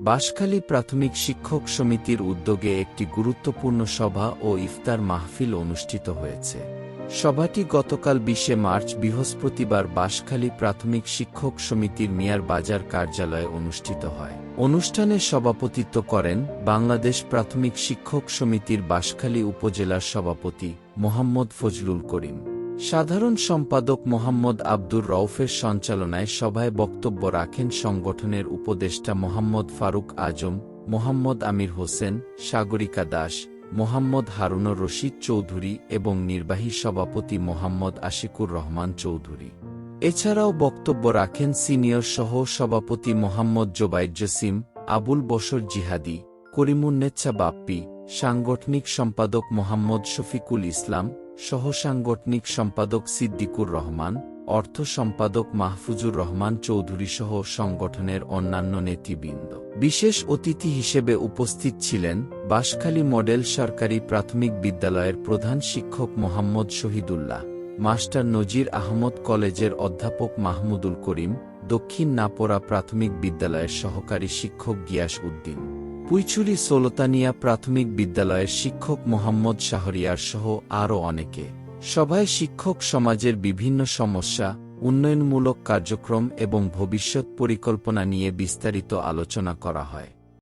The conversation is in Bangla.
বাঁশখালী প্রাথমিক শিক্ষক সমিতির উদ্যোগে একটি গুরুত্বপূর্ণ সভা ও ইফতার মাহফিল অনুষ্ঠিত হয়েছে। সভাটি গতকাল বিশে মার্চ বৃহস্পতিবার বাঁশখালী প্রাথমিক শিক্ষক সমিতির মিয়ার বাজার কার্যালয়ে অনুষ্ঠিত হয়। অনুষ্ঠানে সভাপতিত্ব করেন বাংলাদেশ প্রাথমিক শিক্ষক সমিতির বাঁশখালী উপজেলার সভাপতি মোহাম্মদ ফজলুল করিম। সাধারণ সম্পাদক মোহাম্মদ আব্দুর রউফের সঞ্চালনায় সভায় বক্তব্য রাখেন সংগঠনের উপদেষ্টা মোহাম্মদ ফারুক আজম, মোহাম্মদ আমির হোসেন, সাগরিকা দাস, মোহাম্মদ হারুনর রশিদ চৌধুরী এবং নির্বাহী সভাপতি মোহাম্মদ আশিকুর রহমান চৌধুরী। এছাড়াও বক্তব্য রাখেন সিনিয়র সহ সভাপতি মোহাম্মদ জোবাইর জসিম, আবুল বশর জিহাদি করিমুন্নেচ্ছা বাপ্পি, সাংগঠনিক সম্পাদক মোহাম্মদ শফিকুল ইসলাম সহসাংগঠনিক সম্পাদক সিদ্দিকুর রহমান, অর্থ সম্পাদক মাহফুজুর রহমান চৌধুরী সহ সংগঠনের অন্যান্য নেতৃবৃন্দ। বিশেষ অতিথি হিসেবে উপস্থিত ছিলেন বাঁশখালী মডেল সরকারি প্রাথমিক বিদ্যালয়ের প্রধান শিক্ষক মোহাম্মদ শহীদুল্লাহ, মাস্টার নজির আহমদ কলেজের অধ্যাপক মাহমুদুল করিম, দক্ষিণ নাপোরা প্রাথমিক বিদ্যালয়ের সহকারী শিক্ষক গিয়াস উদ্দিন। পুইচুরি সোলতানিয়া প্রাথমিক বিদ্যালয়ের শিক্ষক মোহাম্মদ শাহরিয়ার সহ আরও অনেকে। সভায় শিক্ষক সমাজের বিভিন্ন সমস্যা, উন্নয়নমূলক কার্যক্রম এবং ভবিষ্যৎ পরিকল্পনা নিয়ে বিস্তারিত আলোচনা করা হয়।